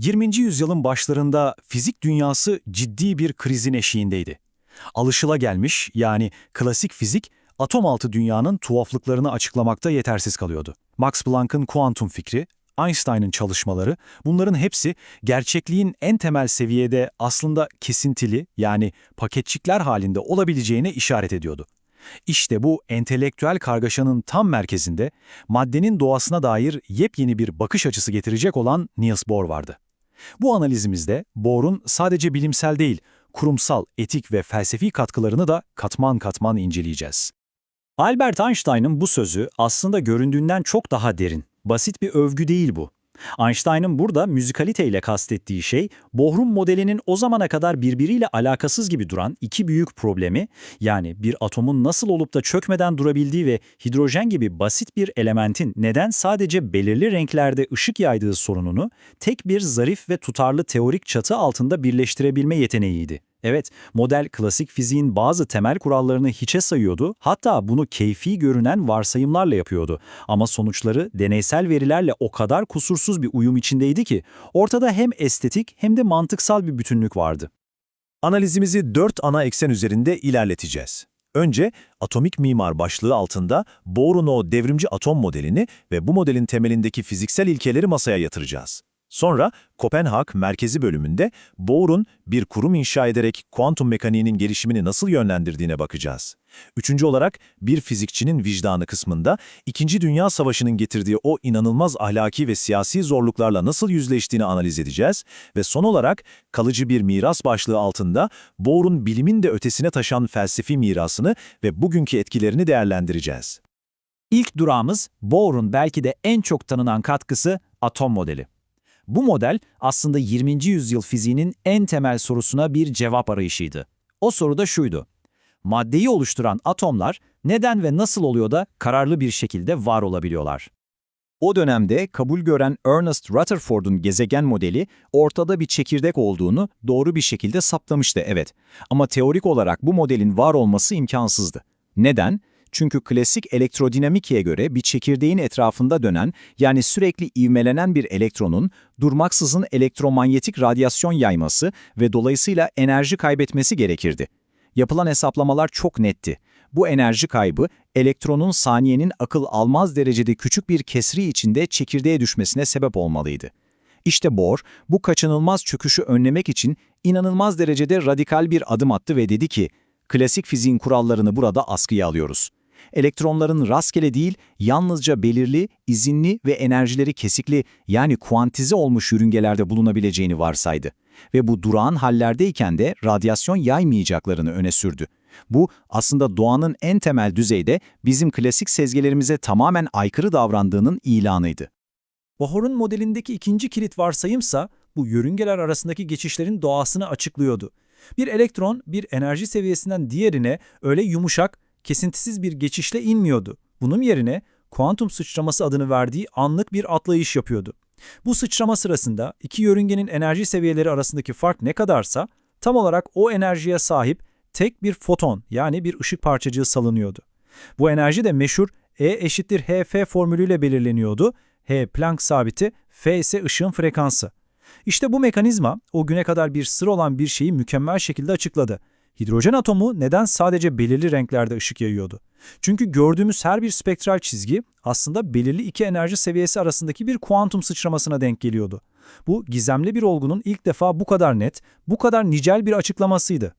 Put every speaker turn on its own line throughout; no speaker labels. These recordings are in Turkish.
20. yüzyılın başlarında fizik dünyası ciddi bir krizin eşiğindeydi. Alışılagelmiş yani klasik fizik atom altı dünyanın tuhaflıklarını açıklamakta yetersiz kalıyordu. Max Planck'ın kuantum fikri, Einstein'ın çalışmaları bunların hepsi gerçekliğin en temel seviyede aslında kesintili yani paketçikler halinde olabileceğine işaret ediyordu. İşte bu entelektüel kargaşanın tam merkezinde maddenin doğasına dair yepyeni bir bakış açısı getirecek olan Niels Bohr vardı. Bu analizimizde Bohr'un sadece bilimsel değil, kurumsal, etik ve felsefi katkılarını da katman katman inceleyeceğiz. Albert Einstein'ın bu sözü aslında göründüğünden çok daha derin. Basit bir övgü değil bu. Einstein'ın burada müzikalite ile kastettiği şey, Bohr'un modelinin o zamana kadar birbiriyle alakasız gibi duran iki büyük problemi, yani bir atomun nasıl olup da çökmeden durabildiği ve hidrojen gibi basit bir elementin neden sadece belirli renklerde ışık yaydığı sorununu tek bir zarif ve tutarlı teorik çatı altında birleştirebilme yeteneğiydi. Evet, model klasik fiziğin bazı temel kurallarını hiçe sayıyordu, hatta bunu keyfi görünen varsayımlarla yapıyordu. Ama sonuçları deneysel verilerle o kadar kusursuz bir uyum içindeydi ki, ortada hem estetik hem de mantıksal bir bütünlük vardı.
Analizimizi dört ana eksen üzerinde ilerleteceğiz. Önce atomik mimar başlığı altında Bohr'un o devrimci atom modelini ve bu modelin temelindeki fiziksel ilkeleri masaya yatıracağız. Sonra Kopenhag merkezi bölümünde Bohr'un bir kurum inşa ederek kuantum mekaniğinin gelişimini nasıl yönlendirdiğine bakacağız. Üçüncü olarak bir fizikçinin vicdanı kısmında İkinci Dünya Savaşı'nın getirdiği o inanılmaz ahlaki ve siyasi zorluklarla nasıl yüzleştiğini analiz edeceğiz. Ve son olarak kalıcı bir miras başlığı altında Bohr'un bilimin de ötesine taşan felsefi mirasını ve bugünkü etkilerini değerlendireceğiz.
İlk durağımız Bohr'un belki de en çok tanınan katkısı atom modeli. Bu model aslında 20. yüzyıl fiziğinin en temel sorusuna bir cevap arayışıydı. O soru da şuydu. Maddeyi oluşturan atomlar neden ve nasıl oluyor da kararlı bir şekilde var olabiliyorlar? O dönemde kabul gören Ernest Rutherford'un gezegen modeli ortada bir çekirdek olduğunu doğru bir şekilde saptamıştı evet. Ama teorik olarak bu modelin var olması imkansızdı. Neden? Çünkü klasik elektrodinamikiye göre bir çekirdeğin etrafında dönen yani sürekli ivmelenen bir elektronun durmaksızın elektromanyetik radyasyon yayması ve dolayısıyla enerji kaybetmesi gerekirdi. Yapılan hesaplamalar çok netti. Bu enerji kaybı elektronun saniyenin akıl almaz derecede küçük bir kesri içinde çekirdeğe düşmesine sebep olmalıydı. İşte Bohr bu kaçınılmaz çöküşü önlemek için inanılmaz derecede radikal bir adım attı ve dedi ki, klasik fiziğin kurallarını burada askıya alıyoruz elektronların rastgele değil, yalnızca belirli, izinli ve enerjileri kesikli yani kuantize olmuş yörüngelerde bulunabileceğini varsaydı. Ve bu durağan hallerdeyken de radyasyon yaymayacaklarını öne sürdü. Bu aslında doğanın en temel düzeyde bizim klasik sezgelerimize tamamen aykırı davrandığının ilanıydı.
Bohr'un modelindeki ikinci kilit varsayımsa bu yörüngeler arasındaki geçişlerin doğasını açıklıyordu. Bir elektron bir enerji seviyesinden diğerine öyle yumuşak, kesintisiz bir geçişle inmiyordu. Bunun yerine kuantum sıçraması adını verdiği anlık bir atlayış yapıyordu. Bu sıçrama sırasında iki yörüngenin enerji seviyeleri arasındaki fark ne kadarsa tam olarak o enerjiye sahip tek bir foton yani bir ışık parçacığı salınıyordu. Bu enerji de meşhur E eşittir hf formülüyle belirleniyordu. H Planck sabiti, F ise ışığın frekansı. İşte bu mekanizma o güne kadar bir sır olan bir şeyi mükemmel şekilde açıkladı. Hidrojen atomu neden sadece belirli renklerde ışık yayıyordu? Çünkü gördüğümüz her bir spektral çizgi aslında belirli iki enerji seviyesi arasındaki bir kuantum sıçramasına denk geliyordu. Bu gizemli bir olgunun ilk defa bu kadar net, bu kadar nicel bir açıklamasıydı.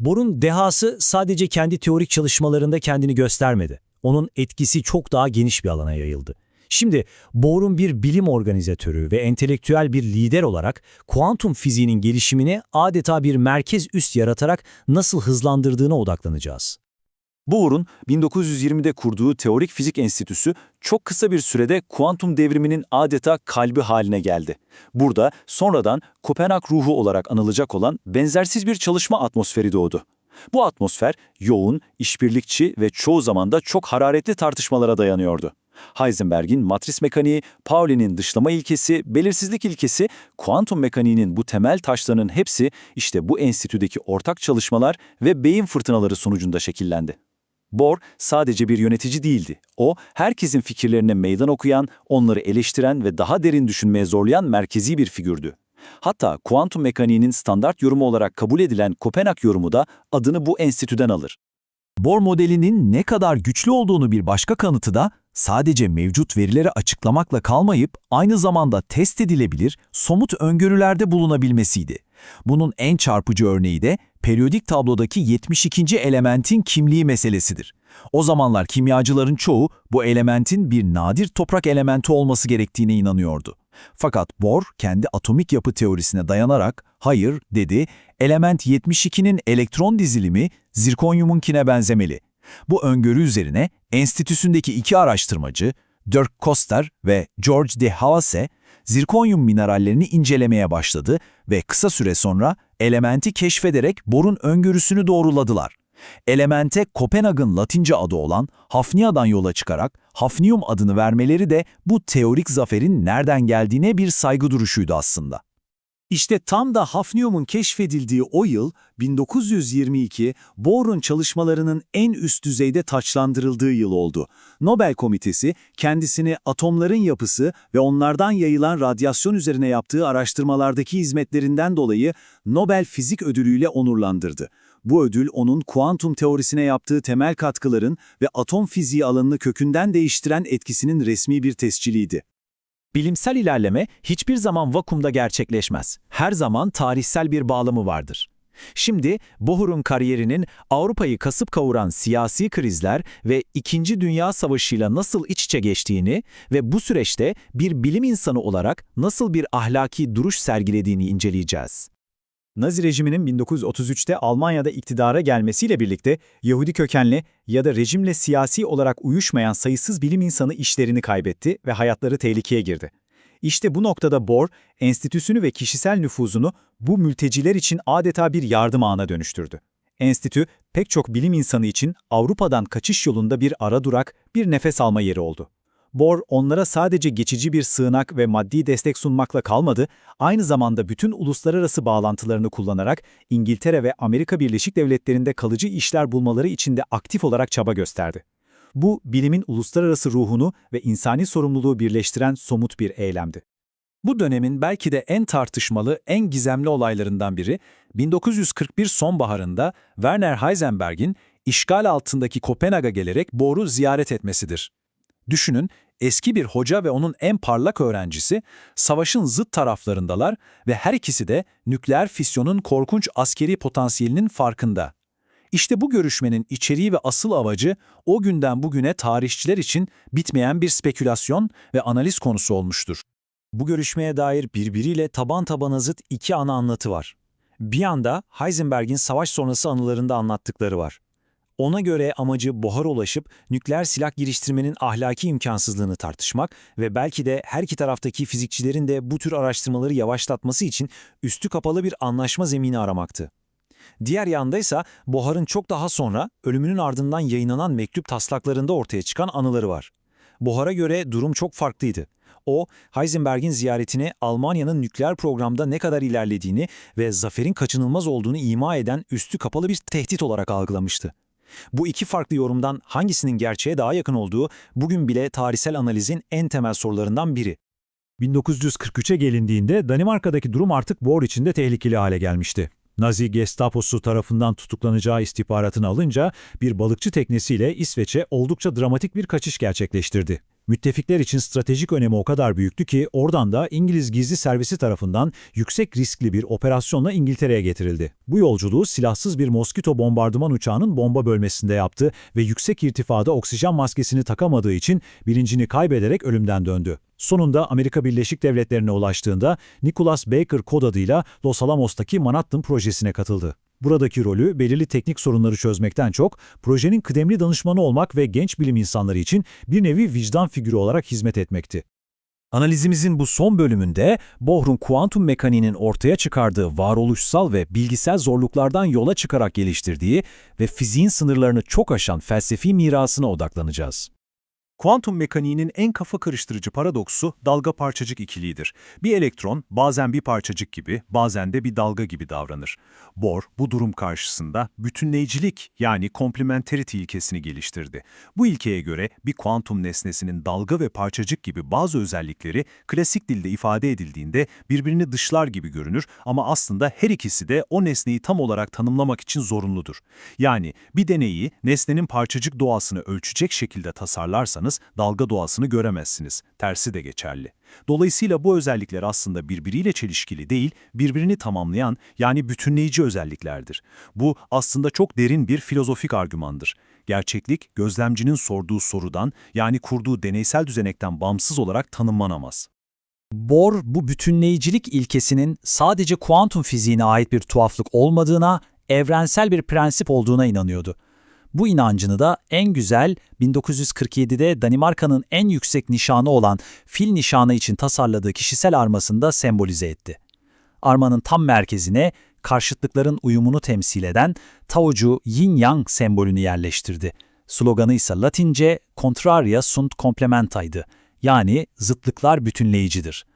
Bohr'un dehası sadece kendi teorik çalışmalarında kendini göstermedi. Onun etkisi çok daha geniş bir alana yayıldı. Şimdi Bohr'un bir bilim organizatörü ve entelektüel bir lider olarak kuantum fiziğinin gelişimini adeta bir merkez üst yaratarak nasıl hızlandırdığına odaklanacağız.
Bohr'un 1920'de kurduğu Teorik Fizik Enstitüsü çok kısa bir sürede kuantum devriminin adeta kalbi haline geldi. Burada sonradan Kopenhag ruhu olarak anılacak olan benzersiz bir çalışma atmosferi doğdu. Bu atmosfer yoğun, işbirlikçi ve çoğu zaman da çok hararetli tartışmalara dayanıyordu. Heisenberg'in matris mekaniği, Pauli'nin dışlama ilkesi, belirsizlik ilkesi, kuantum mekaniğinin bu temel taşlarının hepsi işte bu enstitüdeki ortak çalışmalar ve beyin fırtınaları sonucunda şekillendi. Bohr sadece bir yönetici değildi. O, herkesin fikirlerine meydan okuyan, onları eleştiren ve daha derin düşünmeye zorlayan merkezi bir figürdü.
Hatta kuantum mekaniğinin standart yorumu olarak kabul edilen Kopenhag yorumu da adını bu enstitüden alır.
Bohr modelinin ne kadar güçlü olduğunu bir başka kanıtı da sadece mevcut verileri açıklamakla kalmayıp aynı zamanda test edilebilir, somut öngörülerde bulunabilmesiydi. Bunun en çarpıcı örneği de periyodik tablodaki 72. elementin kimliği meselesidir. O zamanlar kimyacıların çoğu bu elementin bir nadir toprak elementi olması gerektiğine inanıyordu. Fakat Bohr kendi atomik yapı teorisine dayanarak hayır dedi, element 72'nin elektron dizilimi zirkonyumunkine benzemeli. Bu öngörü üzerine enstitüsündeki iki araştırmacı Dirk Koster ve George de Haase zirkonyum minerallerini incelemeye başladı ve kısa süre sonra elementi keşfederek Bohr'un öngörüsünü doğruladılar. Elemente Kopenhag'ın Latince adı olan Hafnia'dan yola çıkarak Hafnium adını vermeleri de bu teorik zaferin nereden geldiğine bir saygı duruşuydu aslında.
İşte tam da hafniyumun keşfedildiği o yıl 1922 Bohr'un çalışmalarının en üst düzeyde taçlandırıldığı yıl oldu. Nobel Komitesi kendisini atomların yapısı ve onlardan yayılan radyasyon üzerine yaptığı araştırmalardaki hizmetlerinden dolayı Nobel Fizik Ödülü'yle onurlandırdı. Bu ödül onun kuantum teorisine yaptığı temel katkıların ve atom fiziği alanını kökünden değiştiren etkisinin resmi bir tesciliydi.
Bilimsel ilerleme hiçbir zaman vakumda gerçekleşmez. Her zaman tarihsel bir bağlamı vardır. Şimdi Bohr'un kariyerinin Avrupa'yı kasıp kavuran siyasi krizler ve İkinci Dünya Savaşı'yla nasıl iç içe geçtiğini ve bu süreçte bir bilim insanı olarak nasıl bir ahlaki duruş sergilediğini inceleyeceğiz.
Nazi rejiminin 1933'te Almanya'da iktidara gelmesiyle birlikte Yahudi kökenli ya da rejimle siyasi olarak uyuşmayan sayısız bilim insanı işlerini kaybetti ve hayatları tehlikeye girdi. İşte bu noktada Bohr, enstitüsünü ve kişisel nüfuzunu bu mülteciler için adeta bir yardım ağına dönüştürdü. Enstitü, pek çok bilim insanı için Avrupa'dan kaçış yolunda bir ara durak, bir nefes alma yeri oldu. Bohr onlara sadece geçici bir sığınak ve maddi destek sunmakla kalmadı, aynı zamanda bütün uluslararası bağlantılarını kullanarak İngiltere ve Amerika Birleşik Devletleri'nde kalıcı işler bulmaları için de aktif olarak çaba gösterdi. Bu, bilimin uluslararası ruhunu ve insani sorumluluğu birleştiren somut bir eylemdi. Bu dönemin belki de en tartışmalı, en gizemli olaylarından biri, 1941 sonbaharında Werner Heisenberg'in işgal altındaki Kopenhag'a gelerek Bohr'u ziyaret etmesidir. Düşünün, eski bir hoca ve onun en parlak öğrencisi savaşın zıt taraflarındalar ve her ikisi de nükleer fisyonun korkunç askeri potansiyelinin farkında. İşte bu görüşmenin içeriği ve asıl amacı o günden bugüne tarihçiler için bitmeyen bir spekülasyon ve analiz konusu olmuştur.
Bu görüşmeye dair birbiriyle taban tabana zıt iki ana anlatı var. Bir yanda Heisenberg'in savaş sonrası anılarında anlattıkları var. Ona göre amacı buhara ulaşıp nükleer silah geliştirmenin ahlaki imkansızlığını tartışmak ve belki de her iki taraftaki fizikçilerin de bu tür araştırmaları yavaşlatması için üstü kapalı bir anlaşma zemini aramaktı. Diğer yanda ise Bohar'ın çok daha sonra ölümünün ardından yayınlanan mektup taslaklarında ortaya çıkan anıları var. Bohar'a göre durum çok farklıydı. O, Heisenberg'in ziyaretini Almanya'nın nükleer programda ne kadar ilerlediğini ve zaferin kaçınılmaz olduğunu ima eden üstü kapalı bir tehdit olarak algılamıştı. Bu iki farklı yorumdan hangisinin gerçeğe daha yakın olduğu bugün bile tarihsel analizin en temel sorularından biri.
1943'e gelindiğinde Danimarka'daki durum artık Bohr için de tehlikeli hale gelmişti. Nazi Gestaposu tarafından tutuklanacağı istihbaratını alınca bir balıkçı teknesiyle İsveç'e oldukça dramatik bir kaçış gerçekleştirdi. Müttefikler için stratejik önemi o kadar büyüktü ki oradan da İngiliz gizli servisi tarafından yüksek riskli bir operasyonla İngiltere'ye getirildi. Bu yolculuğu silahsız bir Moskito bombardıman uçağının bomba bölmesinde yaptı ve yüksek irtifada oksijen maskesini takamadığı için bilincini kaybederek ölümden döndü. Sonunda Amerika Birleşik Devletleri'ne ulaştığında Nicholas Baker kod adıyla Los Alamos'taki Manhattan projesine katıldı. Buradaki rolü belirli teknik sorunları çözmekten çok, projenin kıdemli danışmanı olmak ve genç bilim insanları için bir nevi vicdan figürü olarak hizmet etmekti.
Analizimizin bu son bölümünde Bohr'un kuantum mekaniğinin ortaya çıkardığı varoluşsal ve bilgisel zorluklardan yola çıkarak geliştirdiği ve fiziğin sınırlarını çok aşan felsefi mirasına odaklanacağız. Kuantum mekaniğinin en kafa karıştırıcı paradoksu dalga parçacık ikiliğidir. Bir elektron bazen bir parçacık gibi, bazen de bir dalga gibi davranır. Bohr bu durum karşısında bütünleyicilik yani complementarity ilkesini geliştirdi. Bu ilkeye göre bir kuantum nesnesinin dalga ve parçacık gibi bazı özellikleri klasik dilde ifade edildiğinde birbirini dışlar gibi görünür ama aslında her ikisi de o nesneyi tam olarak tanımlamak için zorunludur. Yani bir deneyi nesnenin parçacık doğasını ölçecek şekilde tasarlarsanız dalga doğasını göremezsiniz. Tersi de geçerli. Dolayısıyla bu özellikler aslında birbiriyle çelişkili değil, birbirini tamamlayan yani bütünleyici özelliklerdir. Bu aslında çok derin bir filozofik argümandır. Gerçeklik, gözlemcinin sorduğu sorudan yani kurduğu deneysel düzenekten bağımsız olarak tanımlanamaz.
Bohr bu bütünleyicilik ilkesinin sadece kuantum fiziğine ait bir tuhaflık olmadığına, evrensel bir prensip olduğuna inanıyordu. Bu inancını da en güzel 1947'de Danimarka'nın en yüksek nişanı olan fil nişanı için tasarladığı kişisel armasında sembolize etti. Armanın tam merkezine karşıtlıkların uyumunu temsil eden Taocu Yin-Yang sembolünü yerleştirdi. Sloganı ise Latince Contraria sunt complementa'ydı. Yani zıtlıklar bütünleyicidir.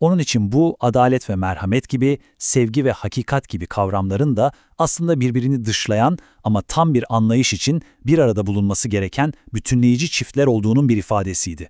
Onun için bu adalet ve merhamet gibi, sevgi ve hakikat gibi kavramların da aslında birbirini dışlayan ama tam bir anlayış için bir arada bulunması gereken bütünleyici çiftler olduğunun bir ifadesiydi.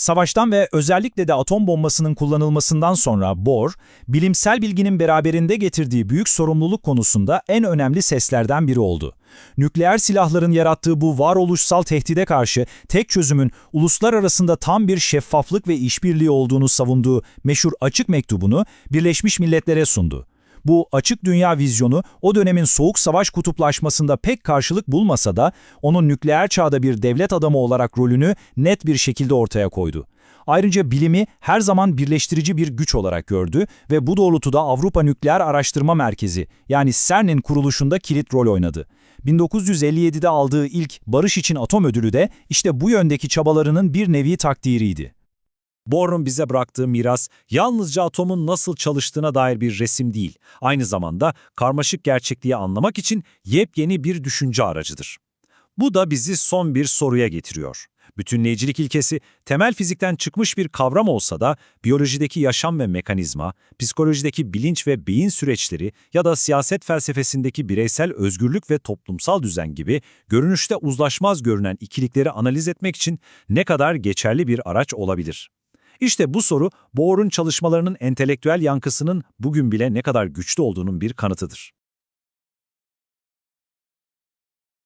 Savaştan ve özellikle de atom bombasının kullanılmasından sonra Bohr, bilimsel bilginin beraberinde getirdiği büyük sorumluluk konusunda en önemli seslerden biri oldu. Nükleer silahların yarattığı bu varoluşsal tehdide karşı tek çözümün uluslar arasında tam bir şeffaflık ve işbirliği olduğunu savunduğu meşhur açık mektubunu Birleşmiş Milletler'e sundu. Bu açık dünya vizyonu o dönemin soğuk savaş kutuplaşmasında pek karşılık bulmasa da onun nükleer çağda bir devlet adamı olarak rolünü net bir şekilde ortaya koydu. Ayrıca bilimi her zaman birleştirici bir güç olarak gördü ve bu doğrultuda Avrupa Nükleer Araştırma Merkezi yani CERN'in kuruluşunda kilit rol oynadı. 1957'de aldığı ilk Barış için Atom Ödülü de işte bu yöndeki çabalarının bir nevi takdiriydi.
Bohr'un bize bıraktığı miras yalnızca atomun nasıl çalıştığına dair bir resim değil, aynı zamanda karmaşık gerçekliği anlamak için yepyeni bir düşünce aracıdır. Bu da bizi son bir soruya getiriyor. Bütünleyicilik ilkesi temel fizikten çıkmış bir kavram olsa da biyolojideki yaşam ve mekanizma, psikolojideki bilinç ve beyin süreçleri ya da siyaset felsefesindeki bireysel özgürlük ve toplumsal düzen gibi görünüşte uzlaşmaz görünen ikilikleri analiz etmek için ne kadar geçerli bir araç olabilir? İşte bu soru Bohr'un çalışmalarının entelektüel yankısının bugün bile ne kadar güçlü olduğunun bir kanıtıdır.